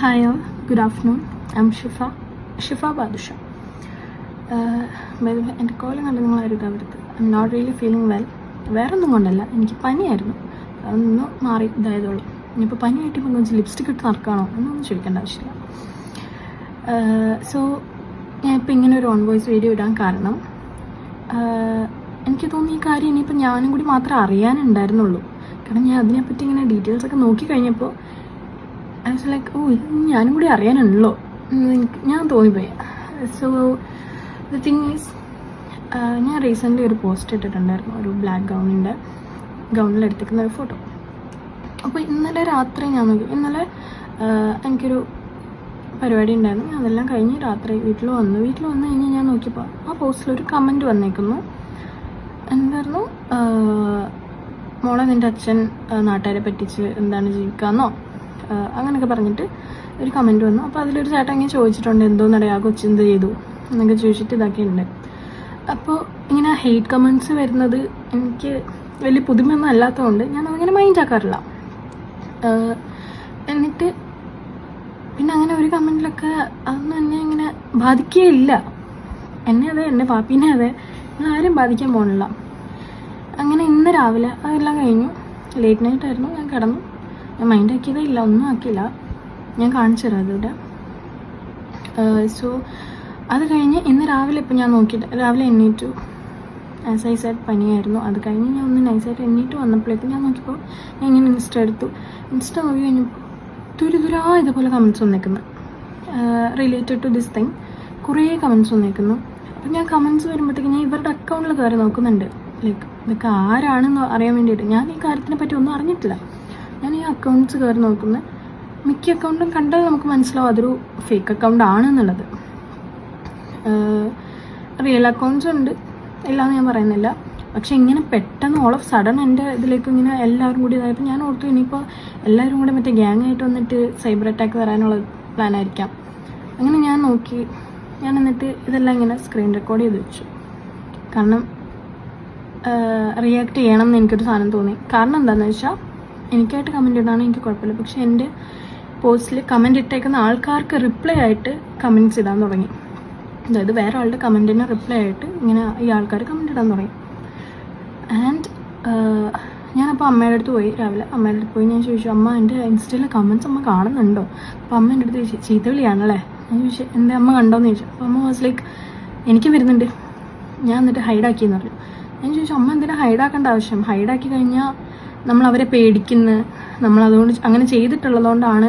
Hi good afternoon I am Shifa Shifa Badusha എന്റെ കോലം കണ്ട് നിങ്ങൾ ആരും ഇതാവരുത് I am not really feeling well വേറെ ഒന്നും കൊണ്ടല്ല. എനിക്ക് പനിയായിരുന്നു. അതൊന്ന് മാറി ഇതായതുള്ളൂ. ഇനിയിപ്പോൾ പനിയായിട്ട് ഇപ്പം കുറച്ച് ലിപ്സ്റ്റിക് ഇട്ട് നടക്കണോ എന്നൊന്നും ചോദിക്കേണ്ട ആവശ്യമില്ല. സോ ഞാൻ ഇപ്പം ഇങ്ങനെ ഒരു ഓൺ വോയിസ് വീഡിയോ ഇടാൻ കാരണം ആഹ് എനിക്ക് തോന്നി ഈ കാര്യം ഇനിയിപ്പോൾ ഞാനും കൂടി മാത്രമേ അറിയാനുണ്ടായിരുന്നുള്ളൂ. കാരണം ഞാൻ അതിനെപ്പറ്റി ഇങ്ങനെ ഡീറ്റെയിൽസൊക്കെ നോക്കി കഴിഞ്ഞപ്പോൾ ഐ ലൈക്ക് ഓ ഞാനും കൂടി അറിയാനുണ്ടല്ലോ. ഞാൻ തോന്നിപ്പോയി. സോ ദ തിങ് ഈസ് ഞാൻ റീസെന്റ്ലി ഒരു പോസ്റ്റ് ഇട്ടിട്ടുണ്ടായിരുന്നു ഒരു ബ്ലാക്ക് ഗൗണിന്റെ ഗൗണിൽ എടുത്തിരിക്കുന്ന ഒരു ഫോട്ടോ അപ്പോൾ ഇന്നലെ രാത്രി ഞാൻ നോക്കി ഇന്നലെ എനിക്കൊരു പരിപാടി ഉണ്ടായിരുന്നു. അതെല്ലാം കഴിഞ്ഞ് രാത്രി വീട്ടിൽ വന്നു. വീട്ടിൽ വന്നു കഴിഞ്ഞ് ഞാൻ നോക്കിയപ്പോൾ ആ പോസ്റ്റിൽ ഒരു കമന്റ് വന്നേക്കുന്നു. എന്തായിരുന്നു? മോളെ നിന്റെ അച്ഛൻ നാട്ടുകാരെ പറ്റിച്ച് എന്താണ് ജീവിക്കാമെന്നോ അങ്ങനെയൊക്കെ പറഞ്ഞിട്ട് ഒരു കമന്റ് വന്നു. അപ്പോൾ അതിലൊരു ചേട്ടൻ ഇങ്ങനെ ചോദിച്ചിട്ടുണ്ട് എന്തോന്നറിയാ ആ കൊച്ചെന്ത് ചെയ്തു? എന്നൊക്കെ ചോദിച്ചിട്ട് ഇതാക്കിയിട്ടുണ്ട് അപ്പോൾ ഇങ്ങനെ ഹെയ്റ്റ് കമൻസ് വരുന്നത് എനിക്ക് വലിയ പുതുമയൊന്നും അല്ലാത്തതുകൊണ്ട് ഞാൻ അതങ്ങനെ മൈൻഡ് ആക്കാറില്ല. എന്നിട്ട് പിന്നെ അങ്ങനെ ഒരു കമന്റിലൊക്കെ അതൊന്നും എന്നെ ഇങ്ങനെ ബാധിക്കുകയില്ല എന്നെ അതെ എന്റെ പാപ്പീനെ അതെ ആരും ബാധിക്കാൻ പോകണില്ല അങ്ങനെ ഇന്ന് രാവിലെ അതെല്ലാം കഴിഞ്ഞു. ലേറ്റ് നൈറ്റ് ആയിരുന്നു ഞാൻ കിടന്നു. ഞാൻ മൈൻഡ് ആക്കിയതേ ഇല്ല ഒന്നും ആക്കിയില്ല. ഞാൻ കാണിച്ചു തരാം അതിവിടെ സോ അത് കഴിഞ്ഞ് ഇന്ന് രാവിലെ ഇപ്പം ഞാൻ നോക്കിയിട്ട് രാവിലെ എണ്ണീറ്റു. ആസ് ഐ സെഡ് പനിയായിരുന്നു. അത് കഴിഞ്ഞ് ഞാൻ ഒന്ന് നൈസായിട്ട് എണ്ണീറ്റ് വന്നപ്പോഴേക്കും ഞാൻ നോക്കിയപ്പോൾ ഞാൻ ഇങ്ങനെ ഇൻസ്റ്റ എടുത്തു. ഇൻസ്റ്റ നോക്കി കഴിഞ്ഞപ്പോൾ തുരുതുരാ ഇതുപോലെ കമന്റ്സ് വന്നേക്കുന്നു. റിലേറ്റഡ് ടു ദിസ് തിങ് കുറേ കമന്റ്സ് വന്നേക്കുന്നു. അപ്പം ഞാൻ കമന്റ്സ് വരുമ്പോഴത്തേക്ക് ഞാൻ ഇവരുടെ അക്കൗണ്ടിൽ കയറി നോക്കുന്നുണ്ട്. ലൈക്ക് ഇതൊക്കെ ആരാണെന്ന് അറിയാൻ വേണ്ടിയിട്ട്. ഞാൻ ഈ കാര്യത്തിനെ പറ്റി ഒന്നും അറിഞ്ഞിട്ടില്ല. ഞാൻ ഈ അക്കൗണ്ട്സ് കയറി നോക്കുന്നത് മിക്ക അക്കൗണ്ടും കണ്ടാൽ നമുക്ക് മനസ്സിലാവും അതൊരു ഫേക്ക് അക്കൗണ്ട് ആണെന്നുള്ളത് റിയൽ അക്കൗണ്ട്സ് ഉണ്ട്. എല്ലാം ഞാൻ പറയുന്നില്ല. പക്ഷെ ഇങ്ങനെ പെട്ടെന്ന് ഓൾ ഓഫ് സഡൻ എന്റെ ഇതിലേക്ക് ഇങ്ങനെ എല്ലാവരും കൂടി ഇതായപ്പോൾ ഞാൻ ഓർത്തു ഇനിയിപ്പോൾ എല്ലാവരും കൂടി മറ്റേ ഗ്യാങ് ആയിട്ട് വന്നിട്ട് സൈബർ അറ്റാക്ക് വരാനുള്ള പ്ലാൻ ആയിരിക്കാം. അങ്ങനെ ഞാൻ നോക്കി. ഞാൻ എന്നിട്ട് ഇതെല്ലാം ഇങ്ങനെ സ്ക്രീൻ റെക്കോർഡ് ചെയ്ത് വെച്ചു. കാരണം റിയാക്ട് ചെയ്യണം എന്ന് എനിക്കൊരു സാധനം തോന്നി. കാരണം എന്താണെന്ന് വെച്ചാൽ എനിക്കായിട്ട് കമന്റ് ഇടാണെങ്കിൽ എനിക്ക് കുഴപ്പമില്ല. പക്ഷേ എന്റെ പോസ്റ്റിൽ കമന്റ് ഇട്ടേക്കുന്ന ആൾക്കാർക്ക് റിപ്ലൈ ആയിട്ട് കമന്റ്സ് ഇടാൻ തുടങ്ങി. അതായത് വേറെ ആളുടെ കമന്റിന് റിപ്ലൈ ആയിട്ട് ഇങ്ങനെ ഈ ആൾക്കാർ കമന്റ് ഇടാൻ തുടങ്ങി. ആൻഡ് ഞാനപ്പോൾ അമ്മയുടെ അടുത്ത് പോയി രാവിലെ. അമ്മയുടെ അടുത്ത് പോയി ഞാൻ ചോദിച്ചു അമ്മ എന്റെ ഇൻസ്റ്റയിലെ കമന്റ്സ് അമ്മ കാണുന്നുണ്ടോ? അപ്പോൾ അമ്മ എന്റെ അടുത്ത് ചോദിച്ചു ചീത്ത വിളിയാണല്ലേ? ഞാൻ ചോദിച്ചു എന്റെ അമ്മ കണ്ടോന്ന്? ചോദിച്ചു. അപ്പോൾ അമ്മ വാസ് ലൈക്ക് എനിക്ക് വരുന്നുണ്ട്. ഞാൻ എന്നിട്ട് ഹൈഡാക്കിയെന്ന് പറഞ്ഞു. ഞാൻ ചോദിച്ചു അമ്മ എന്തിനാ ഹൈഡാക്കേണ്ട ആവശ്യം? ഹൈഡാക്കി കഴിഞ്ഞാൽ നമ്മൾ അവരെ പേടിക്കുന്നു. നമ്മൾ അതുകൊണ്ട് അങ്ങനെ ചെയ്തിട്ടുള്ളതുകൊണ്ടാണ്